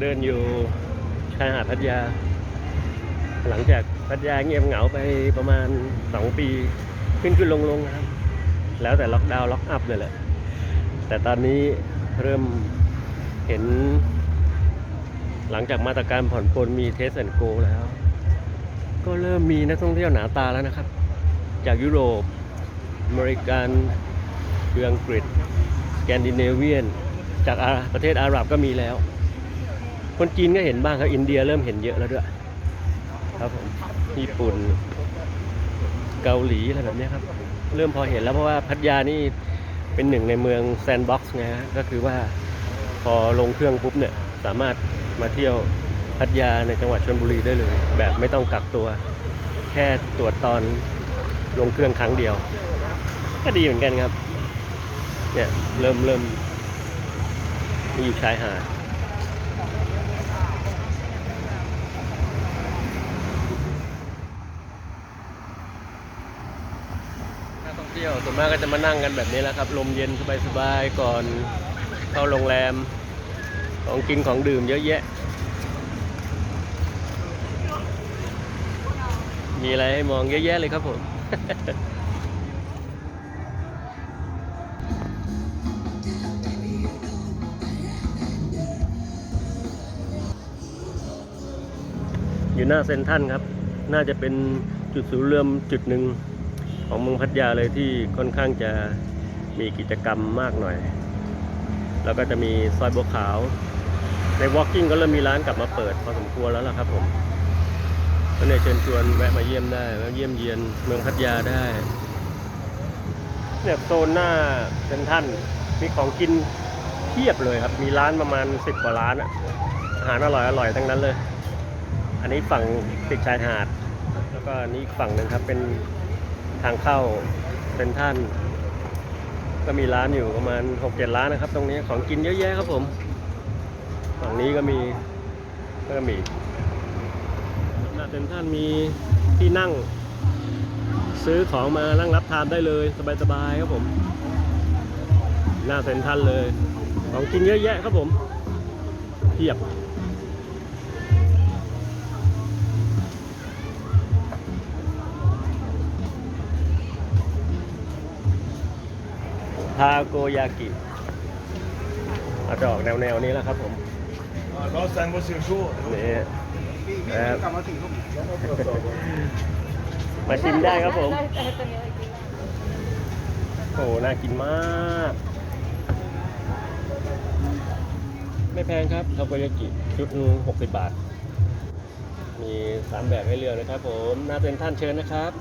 เดินอยู่ชายหาดพัทยา หลังจากพัทยาเงียบเหงาไปประมาณ 2 ปี ขึ้นขึ้นลงลงครับ แล้วแต่ล็อกดาวน์ล็อกอัพเลยแหละ แต่ตอนนี้เริ่มเห็น หลังจากมาตรการผ่อนปลนมีเทสแอนโกแล้ว ก็เริ่มมีนักท่องเที่ยวหนาตาแล้วนะครับ จากยุโรปอเมริกันคืออังกฤษสแกนดิเนเวียน จากอาประเทศอาหรับก็มีแล้ว คนจีนก็เห็นบ้างครับ อินเดียเริ่มเห็นเยอะแล้วด้วย ครับผมญี่ปุ่น เกาหลีอะไรแบบนี้ครับ เริ่มพอเห็นแล้วเพราะว่าพัทยานี่เป็นหนึ่งในเมืองแซนด์บ็อกซ์ไงฮะก็คือว่าพอลงเครื่องปุ๊บเนี่ยสามารถมาเที่ยวพัทยาในจังหวัดชลบุรีได้เลย แบบไม่ต้องกักตัว แค่ตรวจตอนลงเครื่องครั้งเดียว ก็ดีเหมือนกันครับ เนี่ยเริ่มเริ่มมีอยู่ชายหาดนักท่อง เที่ยวส่วนมากก็จะมานั่งกันแบบนี้แหละครับ ลมเย็นสบายๆก่อนเข้าโรงแรม ของกินของดื่มเยอะแยะ มีอะไรให้มองเยอะแยะเลยครับผมอยู่หน้าเซนทรันครับ น่าจะเป็นจุดศูนย์รวมจุดหนึ่ง ของเมืองพัทยาเลยที่ค่อนข้างจะมีกิจกรรมมากหน่อย แล้วก็จะมีซอยบัวขาว ใน Walking ก็เริ่มมีร้านกลับมาเปิดพอสมควรแล้วล่ะครับผมก็เลยเชิญชวนแวะมาเยี่ยมได้แวะเยี่ยมเยียนเมืองพัทยาได้เนี่ยโซนหน้าเซนทรันมีของกินเทียบเลยครับ มีร้านประมาณสิบกว่าร้านอะอาหารอร่อยอร่อยทั้งนั้นเลย อันนี้ฝั่งติดชายหาด แล้วก็อันนี้ฝั่งหนึ่งครับเป็นางเข้าเซนทรันก็มีร้านอยู่ประมาณหกเจ็ดร้านนะครับ ตรงนี้ของกินเยอะแยะครับผมฝั่งนี้ก็มีก็มีหน้าเซ็นทรันมีที่นั่ง ซื้อของมานั่งรับทานได้เลยสบายๆครับผม หน้าเซ็นทันเลย ของกินเยอะแยะครับผมเทียบ ทาโกยากิอาจจะออกแนวแนวนี้แล้วครับผม Lars Sandberg sin show. นี่ ครับกมาชิมได้ครับผมโอ้หน่ากินมาก ไม่แพงครับทาโกยากิชุดหกสิบบาท มีสามแบบให้เลือกนะครับผมน่าเป็นท่านเชิญนะครับ